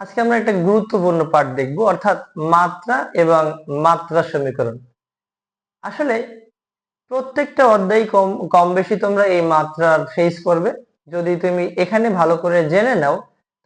আজকে আমরা একটা গুরুত্বপূর্ণ পাঠ দেখব, অর্থাৎ মাত্রা এবং মাত্রা সমীকরণ। আসলে প্রত্যেকটা অধ্যায় কম কম বেশি তোমরা এই মাত্রার ফেস করবে যদি তুমি এখানে ভালো করে জেনে নাও,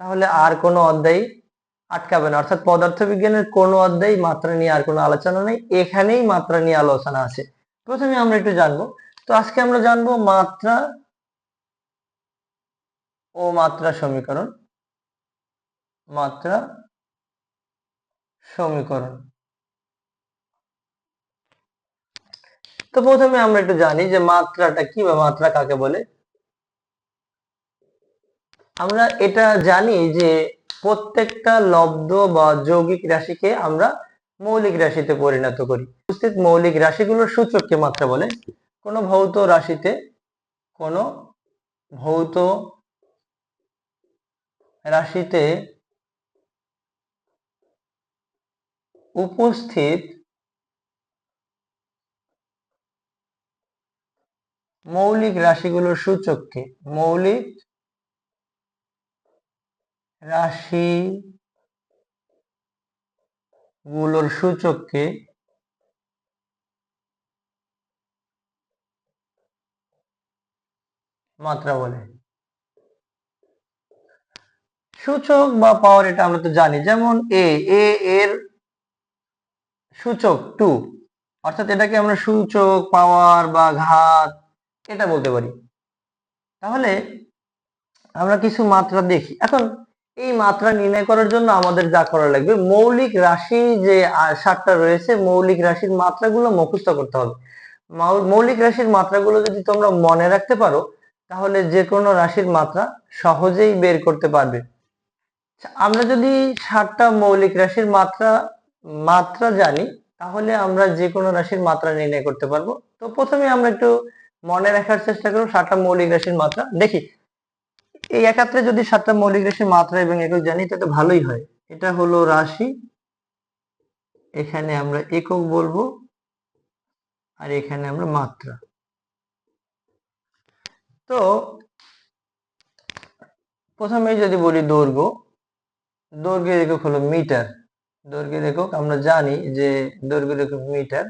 তাহলে আর কোনো অধ্যায় আটকাবে না। অর্থাৎ পদার্থবিজ্ঞানের কোনো অধ্যায় মাত্রা নিয়ে আর কোনো আলোচনা নেই, এখানেই মাত্রা নিয়ে আলোচনা আছে। প্রথমে আমরা একটু জানব। তো আজকে আমরা জানব মাত্রা ও মাত্রা সমীকরণ। মাত্রা সমীকরণ। তো প্রথমে আমরা একটু জানি যে মাত্রাটা কি বা মাত্রা কাকে বলে। আমরা এটা জানি যে প্রত্যেকটা লব্ধ বা যৌগিক রাশিকে আমরা মৌলিক রাশিতে পরিণত করি। উপস্থিত মৌলিক রাশিগুলোর সূচককে মাত্রা বলে। কোনো ভৌত রাশিতে কোনো ভৌত রাশিতে উপস্থিত মৌলিক রাশিগুলোর সূচককে মৌলিক রাশি গুলোর সূচককে মাত্রা বলে। সূচক বা পাওয়ার এটা আমরা তো জানি, যেমন এ এর সূচক টু অর্থাৎ এটাকে আমরা সূচক পাওয়ার বা ঘাত এটা বলতে পারি। তাহলে আমরা কিছু মাত্রা দেখি। এখন এই মাত্রা নির্ণয় করার জন্য আমাদের যা করা লাগবে মৌলিক রাশি যে সাতটা রয়েছে মৌলিক রাশির মাত্রাগুলো মুখস্থ করতে হবে। মৌলিক রাশির মাত্রাগুলো যদি তোমরা মনে রাখতে পারো তাহলে যে কোনো রাশির মাত্রা সহজেই বের করতে পারবে। আচ্ছা, আমরা যদি সাতটা মৌলিক রাশির মাত্রা মাত্রা জানি, তাহলে আমরা যে কোনো রাশির মাত্রা নির্ণয় করতে পারব। তো প্রথমে আমরা একটু মনে রাখার চেষ্টা করব, সাতটা মৌলিক রাশির মাত্রা। দেখি, এই একাত্রে যদি সাতটা মৌলিক রাশির মাত্রা এবং একক জানি তাতে ভালোই হয়। এটা হলো রাশি। এখানে আমরা একক বলব, আর এখানে আমরা মাত্রা। তো প্রথমে যদি বলি দৈর্ঘ্য, দৈর্ঘ্যের একক হলো মিটার। দৈর্ঘ্যের একক আমরা জানি যে দৈর্ঘ্যের একক মিটার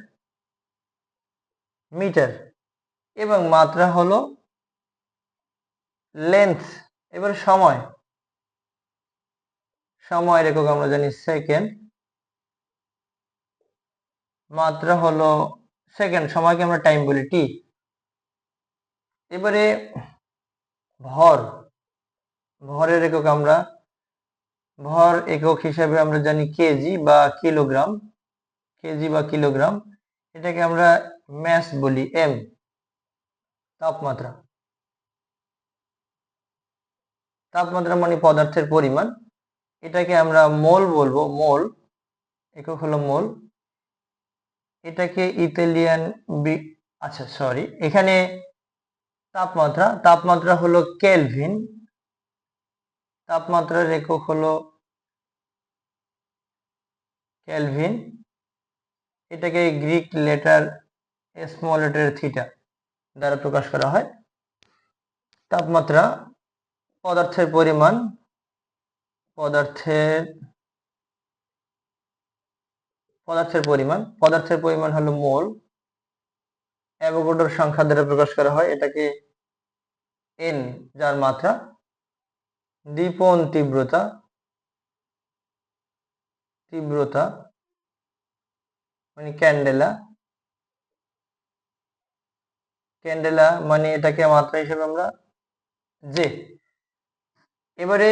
মিটার এবং মাত্রা হলো লেন্থ এবার সময়। সময়ের একক আমরা জানি সেকেন্ড মাত্রা হলো সেকেন্ড সময়কে আমরা টাইম বলি টি এবারে ভর, ভরের একক আমরা ভর একক হিসাবে আমরা জানি কেজি বা কিলোগ্রাম কেজি বা কিলোগ্রাম এটাকে আমরা ম্যাস বলি এম তাপমাত্রা। তাপমাত্রা মানে পদার্থের পরিমাণ। এটাকে আমরা মোল বলব মোল একক হলো মোল এটাকে ইতালিয়ান বি আচ্ছা সরি এখানে তাপমাত্রা তাপমাত্রা হলো কেলভিন তাপমাত্রার একক হলো ক্যালভিন এটাকে Greek letter small letter theta দ্বারা প্রকাশ করা হয়। তাপমাত্রা পদার্থের পরিমাণ, পদার্থের পদার্থের পরিমাণ পদার্থের পরিমাণ হলো মোল। অ্যাভোগাড্রোর সংখ্যা দ্বারা প্রকাশ করা হয়। এটাকে এন যার মাত্রা। দীপন তীব্রতা তীব্রতা মানে ক্যান্ডেলা। ক্যান্ডেলা মানে এটাকে মাত্রা হিসেবে আমরা যে এবারে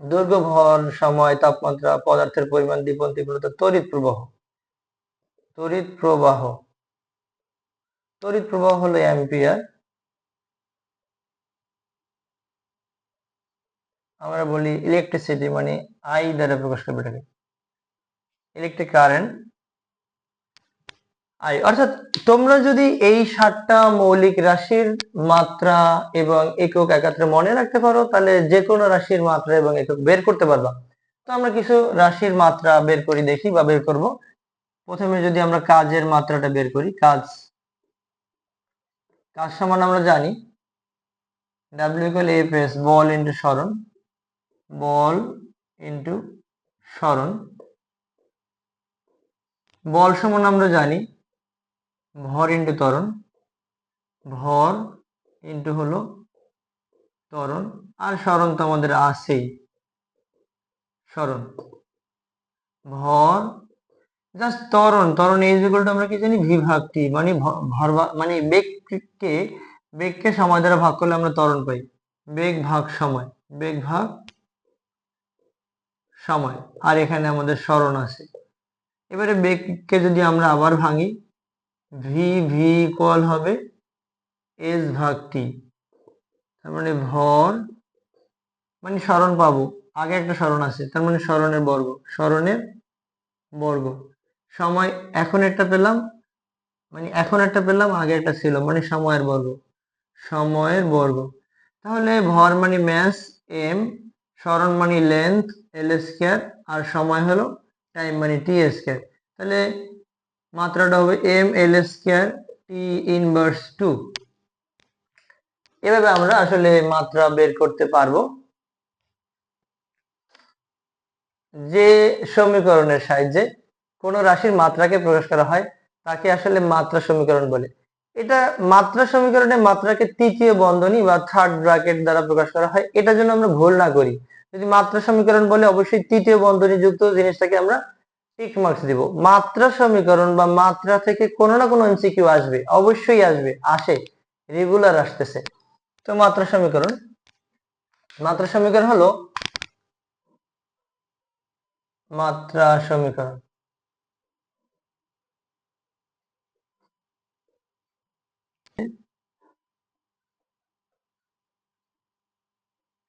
দৈর্ঘ্য ভর সময় তাপমাত্রা পদার্থের পরিমাণ দীপন তীব্রতা, তড়িৎ প্রবাহ। তড়িৎ প্রবাহ। তড়িৎ প্রবাহ হলো অ্যাম্পিয়ার। আমরা বলি ইলেকট্রিসিটি মানে আই দ্বারা প্রকাশ করবে এটাকে। ইলেকট্রিক কারেন্ট আই অর্থাৎ তোমরা যদি এই সাতটা মৌলিক রাশির মাত্রা এবং একক একাত্রে মনে রাখতে পারো, তাহলে যে কোনো রাশির মাত্রা এবং একক বের করতে পারবা। তো আমরা কিছু রাশির মাত্রা বের করি, দেখি বা বের করব। প্রথমে যদি আমরা কাজের মাত্রাটা বের করি, কাজ কাজ সমান আমরা জানি। ডাব্লিউ এফ এস বল ইন্টু সরণ। বল ইন্টু সরণ। বল সমান আমরা জানি, ভর ইন্টু ত্বরণ। ভর ইন্টু হলো ত্বরণ, আর সরণ তো আমাদের আছেই, সরণ। ভর জাস্ট ত্বরণ ত্বরণ এই যেগুলো আমরা কি জানি? ভি ভাগ টি মানে ভর মানে বেগকে বেগকে সময় দ্বারা ভাগ করলে আমরা ত্বরণ পাই। বেগ ভাগ সময়, বেগ ভাগ সময়, আর এখানে আমাদের সরণ আছে। এবারে বেগকে যদি আমরা আবার ভাঙি ভি ভি ইকুয়াল হবে এস ভাগ টি তার মানে ভর মানে সরণ পাবো। আগে একটা সরণ আছে, তার মানে সরণের বর্গ সরণের বর্গ। সময় এখন একটা পেলাম মানে এখন একটা পেলাম, আগে একটা ছিল মানে সময়ের বর্গ। সময়ের বর্গ। তাহলে ভর মানে ম্যাস এম সরণ মানে লেন্থ এল স্কোয়ার আর সময় হলো টাইম মানে টি স্কোয়ার তাহলে মাত্রাটা হবে M L square T inverse two এভাবে আমরা আসলে মাত্রা বের করতে পারব। যে সমীকরণের সাহায্যে কোনো রাশির মাত্রাকে প্রকাশ করা হয়, তাকে আসলে মাত্রা সমীকরণ বলে। এটা মাত্রা সমীকরণে মাত্রাকে তৃতীয় বন্ধনী বা থার্ড ব্র্যাকেট দ্বারা প্রকাশ করা হয়, এটার জন্য আমরা ভুল না করি। যদি মাত্রা সমীকরণ বলে অবশ্যই তৃতীয় বন্ধনী যুক্ত জিনিসটাকে আমরা টিক মার্কস দিব। মাত্রা সমীকরণ বা মাত্রা থেকে কোনো না কোনো এমসিকিউ আসবে, অবশ্যই আসবে, আসে রেগুলার আসতেছে। তো মাত্রা সমীকরণ মাত্রা সমীকরণ হলো মাত্রা সমীকরণ।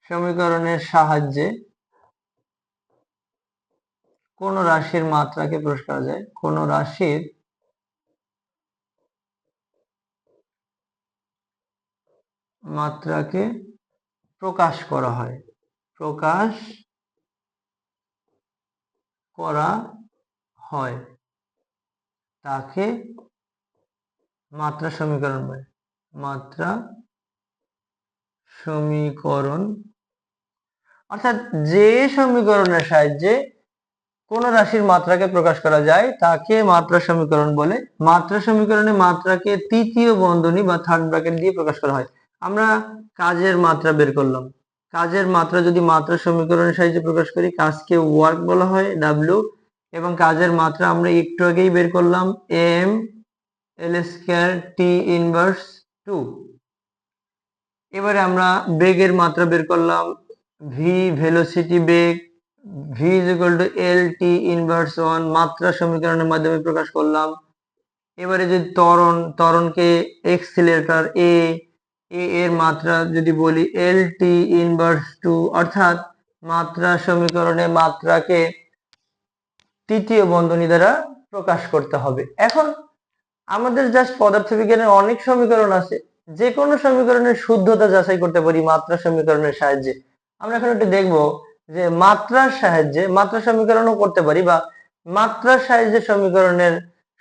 সমীকরণের সাহায্যে কোন রাশির মাত্রাকে প্রকাশ করা যায়? কোন রাশির মাত্রাকে প্রকাশ করা হয়? প্রকাশ করা হয়। তাকে মাত্রা সমীকরণ বলে। মাত্রা সমীকরণ অর্থাৎ যে সমীকরণের সাহায্যে কোন রাশির মাত্রাকে প্রকাশ করা যায়, তাকে মাত্রা সমীকরণ বলে। মাত্রা সমীকরণে মাত্রাকে তৃতীয় বন্ধনী বা থার্ড ব্র্যাকেট দিয়ে প্রকাশ করা হয়। আমরা কাজের মাত্রা বের করলাম। কাজের মাত্রা যদি মাত্রা সমীকরণের সাহায্যে প্রকাশ করি, কাজকে ওয়ার্ক বলা হয় ডাব্লিউ এবং কাজের মাত্রা আমরা একটু আগেই বের করলাম M L square T inverse two এবারে আমরা বেগের মাত্রা বের করলাম V velocity beg V is equal to L T inverse one মাত্রা সমীকরণের মাধ্যমে প্রকাশ করলাম। এবারে যদি ত্বরণ, ত্বরণকে এক্সিলেটার এ এর মাত্রা যদি বলি এল টি ইনভার্স টু অর্থাৎ মাত্রা সমীকরণে মাত্রাকে তৃতীয় বন্ধনী দ্বারা প্রকাশ করতে হবে। এখন আমাদের জাস্ট পদার্থবিজ্ঞানের অনেক সমীকরণ আছে। যে কোনো সমীকরণের শুদ্ধতা যাচাই করতে পারি মাত্রা সমীকরণের সাহায্যে। আমরা এখন একটু দেখব যে মাত্রার সাহায্যে, মাত্রা সমীকরণও করতে পারি বা মাত্রার সাহায্যে সমীকরণের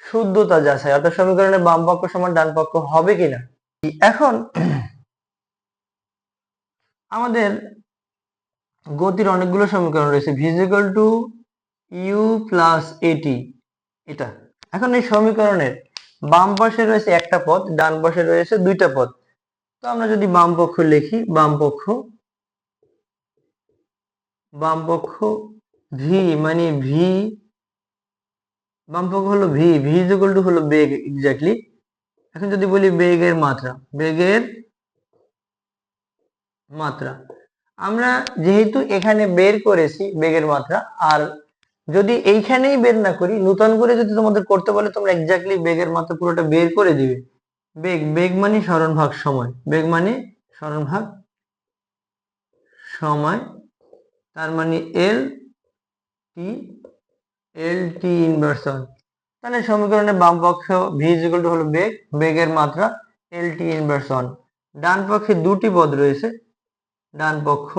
শুদ্ধতা যাচাই, অর্থাৎ সমীকরণের বাম পক্ষ সমান ডান পক্ষ হবে কিনা। এখন আমাদের গতির অনেকগুলো সমীকরণ রয়েছে ভিজিক্যাল টু ইউ প্লাস এটি এটা। এখন এই সমীকরণের বাম পাশে রয়েছে একটা পদ, ডান পাশে রয়েছে দুইটা পদ। তো আমরা যদি বাম পক্ষ লিখি, বাম পক্ষ বাম পক্ষ ভি মানে ভি, বামপক্ষ হলো ভি ভি টু হলো বেগ এক্স্যাক্টলি এখন যদি বলি বেগের মাত্রা বেগের মাত্রা। আমরা যেহেতু এখানে বের করেছি বেগের মাত্রা, আর যদি এইখানেই বের না করি, নতুন করে যদি তোমাদের করতে বলে, তোমরা এক্স্যাক্টলি বেগের মাত্রা পুরোটা বের করে দিবে। বেগ বেগ মানে স্মরণ ভাগ সময়, বেগ মানে স্মরণ ভাগ সময়। তার মানে এল টি এল টি ইনভার্সন তাহলে সমীকরণের বাম পক্ষ ভি হলো বেগ, বেগের মাত্রা এল টি ইনভার্সন ডান পক্ষে দুটি পদ রয়েছে। ডান পক্ষ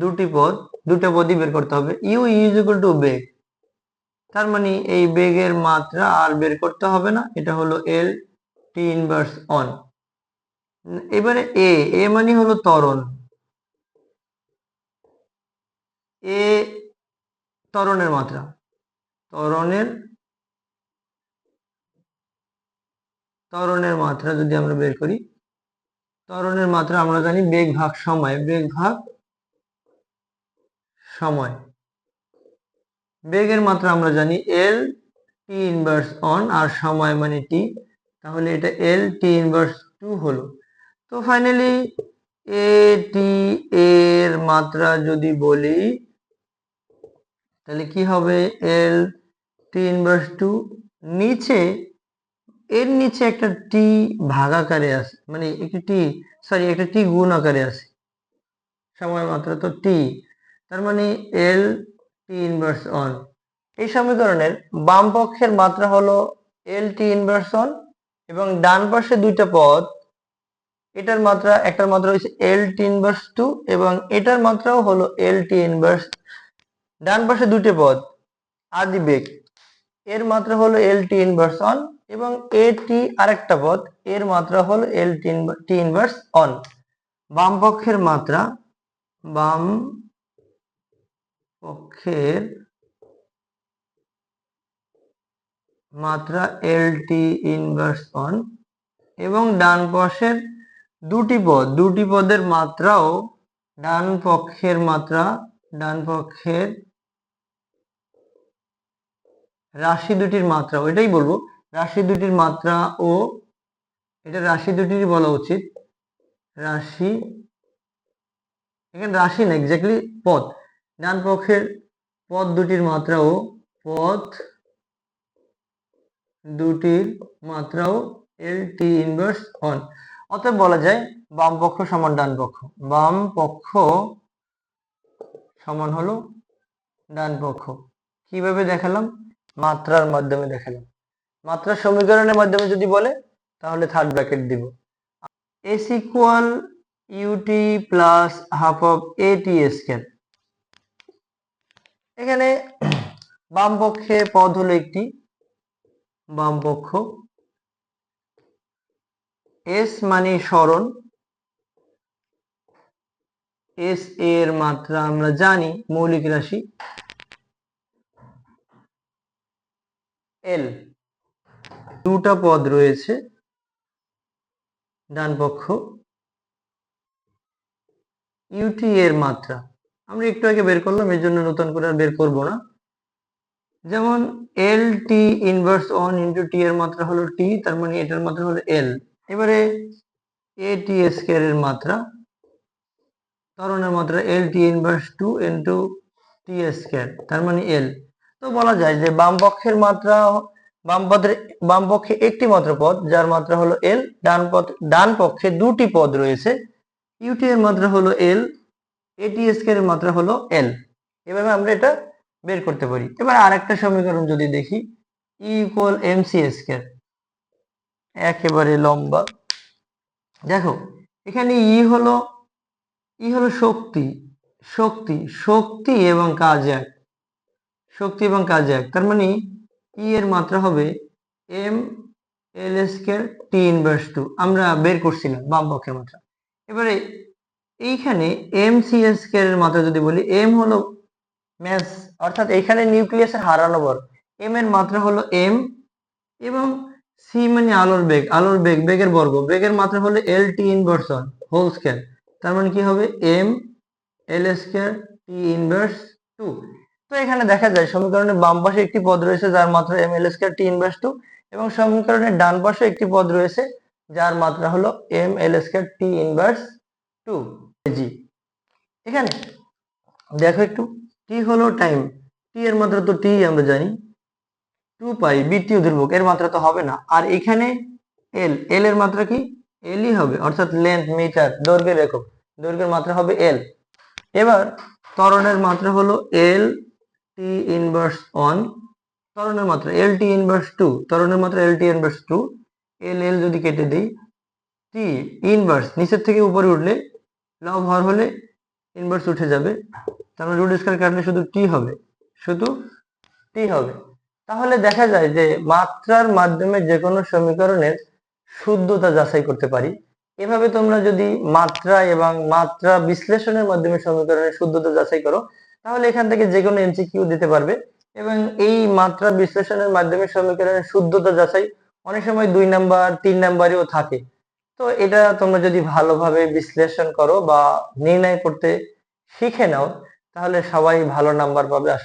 দুটি পদ, দুটো পদই বের করতে হবে। ইউ ইজ ইকুয়াল টু বেগ। তার মানে এই বেগের মাত্রা আর বের করতে হবে না। এটা হলো এল টি ইনভার্স অন এবারে এ এ মানে হলো ত্বরণ। এ ত্বরণের মাত্রা। ত্বরণের ত্বরণের মাত্রা যদি আমরা বের করি, ত্বরণের মাত্রা আমরা জানি বেগ ভাগ সময়, বেগ ভাগ সময়। বেগের মাত্রা আমরা জানি এল টি ইনভার্স অন আর সময় মানে টি তাহলে এটা এল টি ইনভার্স টু হলো। তো ফাইনালি এ টি এর মাত্রা যদি বলি তাহলে কি হবে? এল টি ইনভার্স টু নিচে, এর নিচে একটা টি ভাগাকারে আছে মানে একটি টি সরি একটা টি গুণ আকারে আছে সময় মাত্রা তো টি তার মানে এল টি ইনভার্স অন এই সমীকরণের বাম পক্ষের মাত্রা হলো এল টি ইনভার্স অন এবং ডান পাশে দুইটা পদ, এটার মাত্রা, একটার মাত্রা হচ্ছে এল টি ইনভার্স টু এবং এটার মাত্রাও হলো এল টি ইনভার্স ডান পাশে দুটো পদ আদি বেগ। এর মাত্রা হলো এল টি ইনভার্স অন এবং এ টি আরেকটা পদ, এর মাত্রা হলো এল টি ইনভার্স অন বাম পক্ষের মাত্রা, বাম পক্ষের মাত্রা এল টি ইনভার্স অন এবং ডান পাশের দুটি পদ, দুটি পদের মাত্রাও ডান পক্ষের মাত্রা, ডান পক্ষের রাশি দুটির মাত্রা, ওইটাই বলব। রাশি দুটির মাত্রা ও এটা রাশি দুটির বলা উচিত। রাশি, এখানে রাশি না এক্স্যাক্টলি পথ। ডান পক্ষের পদ দুটির মাত্রা ও পদ দুটির মাত্রাও এল টি ইনভার্স অন অতএব বলা যায় বাম পক্ষ সমান ডান পক্ষ। বাম পক্ষ সমান হলো ডান পক্ষ। কীভাবে দেখালাম? মাত্রার মাধ্যমে দেখালাম মাত্রা সমীকরণের মাধ্যমে যদি বলে, তাহলে থার্ড ব্র্যাকেট দিব। S equal u t plus half of A T এখানে বাম পক্ষে পদ হলো একটি। বাম পক্ষ। এস মানে সরণ এস এর মাত্রা আমরা জানি, মৌলিক রাশি। এল দুটা পদ রয়েছে। ডান পক্ষ। ইউটি এর মাত্রা। আমরা একটু আগে বের করলাম, এর জন্য নতুন করে আর বের করব না। যেমন L T inverse one into T এর মাত্রা হলো টি তার মানে এটার মাত্রা হলো এল এবারে এ টি স্কোয়ার এর মাত্রা। ত্বরণের মাত্রা L T inverse two into T square তার মানে এল তো বলা যায় যে বাম পক্ষের মাত্রা, বাম পদের, বাম পক্ষে একটি মাত্র পদ, যার মাত্রা হলো এল ডান পদ ডান পক্ষে দুটি পদ রয়েছে। ইউটি এর মাত্রা হলো এল এটি স্কোয়ার এর মাত্রা হলো এল এভাবে আমরা এটা বের করতে পারি। এবার আরেকটা সমীকরণ যদি দেখি E equal M C square একেবারে লম্বা। দেখো, এখানে ই হলো ই হলো শক্তি শক্তি শক্তি এবং কাজ এক। শক্তি এবং কাজ এক। তার মানে ই এর মাত্রা হবে M L square T inverse two আমরা বের করছিলাম বাম পক্ষের মাত্রা। এবারে এইখানে এম সি স্কোয়ার এর মাত্রা যদি বলি এম হলো ম্যাস অর্থাৎ এখানে নিউক্লিয়াসের হারানো বর এম এর মাত্রা হলো এম এবং সি মানে আলোর বেগ। আলোর বেগ, বেগের বর্গ। বেগের মাত্রা হলো L T inverse whole square তার মানে কি হবে? M L square T inverse two তো এখানে দেখা যায় সমীকরণের বাম পাশে একটি পদ রয়েছে যার মাত্রা M L square T inverse two এবং সমীকরণের ডান পাশে একটি পদ রয়েছে যার মাত্রা হলো M L square T inverse two জি এখানে দেখো একটু টি হলো টাইম টি এর মাত্রা তো টি আমরা জানি। টু পাই বিটি ধ্রুবক এর মাত্রা তো হবে না। আর এখানে এল এল এর মাত্রা কি? এলই হবে, অর্থাৎ লেন্থ মিটার দৈর্ঘ্যের একক। দৈর্ঘ্যের মাত্রা হবে এল এবার, ত্বরণের মাত্রা হলো এল টি ইনভার্স মাত্রা এল টি ইনভার্স টু ত্বরণের মাত্রা এল টি ইনভার্স টু এল এল যদি কেটে দিই টি ইনভার্স নিচের থেকে উপরে উঠলে লব হর হলে ইনভার্স উঠে যাবে। তার মানে রুট স্কয়ার কাটলে শুধু টি হবে, শুধু টি হবে। তাহলে দেখা যায় যে মাত্রার মাধ্যমে যে কোনো সমীকরণের শুদ্ধতা যাচাই করতে পারি। এভাবে তোমরা যদি মাত্রা এবং মাত্রা বিশ্লেষণের মাধ্যমে সমীকরণের শুদ্ধতা যাচাই করো তাহলে এখান থেকে যে কোনো এমসিকিউ দিতে পারবে এবং এই মাত্রা বিশ্লেষণের মাধ্যমে সমীকরণের শুদ্ধতা যাচাই অনেক সময় দুই নাম্বার, তিন নাম্বারেও থাকে। তো এটা তোমরা যদি ভালোভাবে বিশ্লেষণ করো বা নির্ণয় করতে শিখে নাও, তাহলে সবাই ভালো নাম্বার পাবে, আশা